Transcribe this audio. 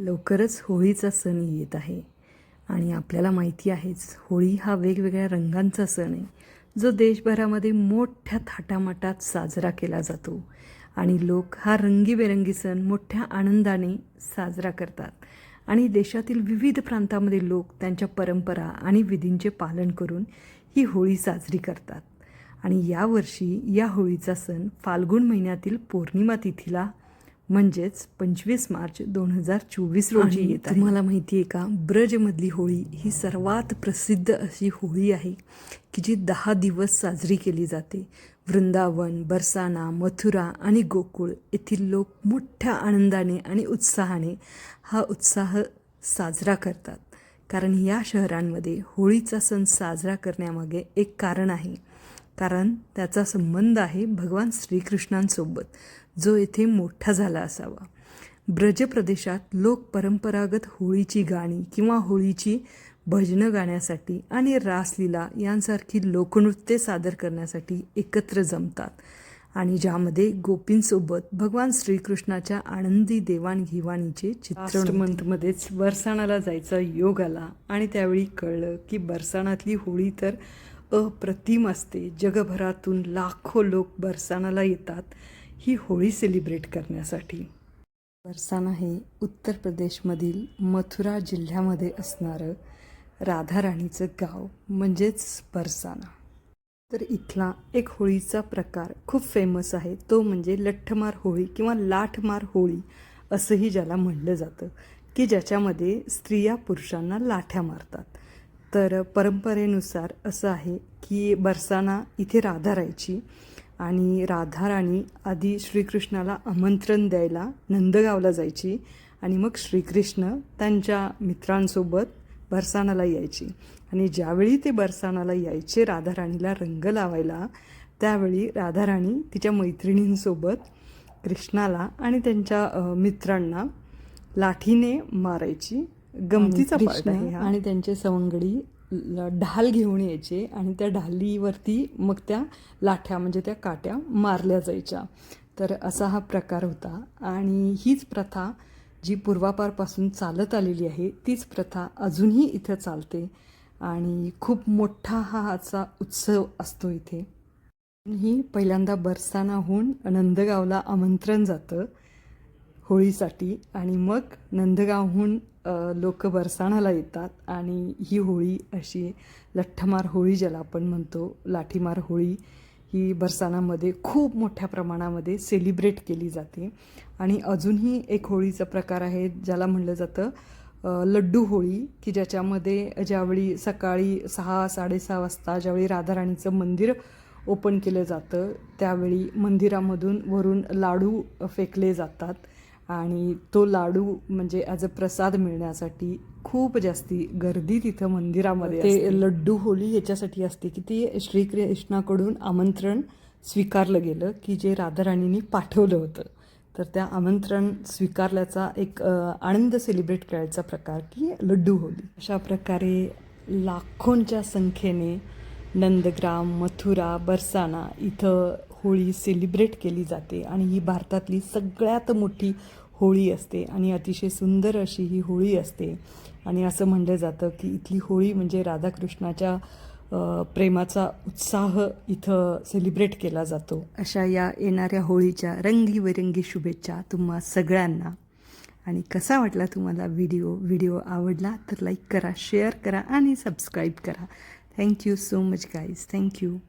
लवकरच होळीचा सण येत आहे. आणि आपल्याला माहिती आहेच होळी हा वेगवेगळ्या रंगांचा सण आहे. जो देशभरामध्ये मोठ्या थाटामाटात साजरा केला जातो. आणि लोक हा रंगीबेरंगी सण मोठ्या आनंदाने साजरा करतात. आणि देशातील विविध प्रांतामध्ये लोक त्यांच्या परंपरा आणि विधींचे पालन करून ही होळी साजरी करतात. आणि यावर्षी या होळीचा सण फाल्गुन महिन्यातील पौर्णिमा तिथीला म्हणजेच पंचवीस मार्च दोन हजार चोवीस रोजी येत तुम्हाला माहिती आहे का ब्रजमधली होळी ही सर्वात प्रसिद्ध अशी होळी आहे की जी दहा दिवस साजरी केली जाते. वृंदावन बरसाना मथुरा आणि गोकुळ येथील लोक मोठ्या आनंदाने आणि उत्साहाने हा उत्साह साजरा करतात. कारण या शहरांमध्ये होळीचा सण साजरा करण्यामागे एक कारण आहे. कारण त्याचा संबंध आहे भगवान श्रीकृष्णांसोबत जो येथे मोठा झाला असावा. ब्रज प्रदेशात लोक परंपरागत होळीची गाणी किंवा होळीची भजनं गाण्यासाठी आणि रासलीला यांसारखी लोकनृत्ये सादर करण्यासाठी एकत्र जमतात आणि ज्यामध्ये गोपींसोबत भगवान श्रीकृष्णाच्या आनंदी देवाणघेवाणीचे चित्र मंथमध्येच बरसाणाला जायचा योग आला आणि त्यावेळी कळलं की बरसाणातली होळी तर अप्रतिम असते. जगभरातून लाखो लोक बरसानाला येतात ही होळी सेलिब्रेट करण्यासाठी. बरसाना हे उत्तर प्रदेशमधील मथुरा जिल्ह्यामध्ये असणारं राधाराणीचं गाव म्हणजेच बरसाना. तर इथला एक होळीचा प्रकार खूप फेमस आहे. तो म्हणजे लठ्ठमार होळी किंवा लाठमार होळी असंही ज्याला म्हणलं जातं की ज्याच्यामध्ये स्त्रिया पुरुषांना लाठ्या मारतात. तर परंपरेनुसार असं आहे की बरसाना इथे राधा राहायची आणि राधा राणी आधी श्रीकृष्णाला आमंत्रण द्यायला नंदगावला जायची आणि मग श्रीकृष्ण त्यांच्या मित्रांसोबत बरसाणाला यायची. आणि ज्यावेळी ते बरसाणाला यायचे राधाराणीला रंग लावायला त्यावेळी राधाराणी तिच्या मैत्रिणींसोबत कृष्णाला आणि त्यांच्या मित्रांना लाठीने मारायची. गमतीचा पार्ट आहे. आणि त्यांचे सवंगडी ढाल घेऊन यायचे आणि त्या ढालीवरती मग त्या लाठ्या म्हणजे त्या काट्या मारल्या जायच्या. तर असा हा प्रकार होता. आणि हीच प्रथा जी पूर्वापारपासून चालत आलेली आहे तीच प्रथा अजूनही इथं चालते. आणि खूप मोठा हा हाचा उत्सव असतो इथे. ही पहिल्यांदा बरसानाहून नंदगावला आमंत्रण जातं. होळीसाठी आणि मग नंदगावहून लोक बरसाणाला येतात आणि ही होळी अशी लठ्ठमार होळी ज्याला आपण म्हणतो लाठीमार होळी ही बरसाणामध्ये खूप मोठ्या प्रमाणामध्ये सेलिब्रेट केली जाते. आणि अजूनही एक होळीचा प्रकार आहे ज्याला म्हणलं जातं लड्डू होळी की ज्याच्यामध्ये ज्यावेळी सकाळी सहा साडेसहा वाजता ज्यावेळी राधाराणीचं मंदिर ओपन केलं जातं त्यावेळी मंदिरामधून वरून लाडू फेकले जातात. आणि तो लाडू म्हणजे ॲज अ प्रसाद मिळण्यासाठी खूप जास्ती गर्दी तिथं मंदिरामध्ये ते लड्डू होळी याच्यासाठी असते की ती श्रीकृष्णाकडून आमंत्रण स्वीकारलं गेलं की जे राधाराणींनी पाठवलं होतं. तर त्या आमंत्रण स्वीकारल्याचा एक आनंद सेलिब्रेट करायचा प्रकार की लड्डू होळी अशा प्रकारे लाखोंच्या संख्येने नंदग्राम मथुरा बरसाना इथं होळी सेलिब्रेट केली जाते आणि ही भारतातली सगळ्यात मोठी होळी असते आणि अतिशय सुंदर अशी ही होळी असते. आणि असं म्हणलं जातं की इथली होळी म्हणजे राधाकृष्णाच्या प्रेमाचा उत्साह इथं सेलिब्रेट केला जातो. अशा या येणाऱ्या होळीच्या रंगीबेरंगी शुभेच्छा तुम्हा सगळ्यांना. आणि कसा वाटला तुम्हाला व्हिडिओ? व्हिडिओ आवडला तर लाईक करा शेअर करा आणि सबस्क्राईब करा. Thank you so much, guys. Thank you.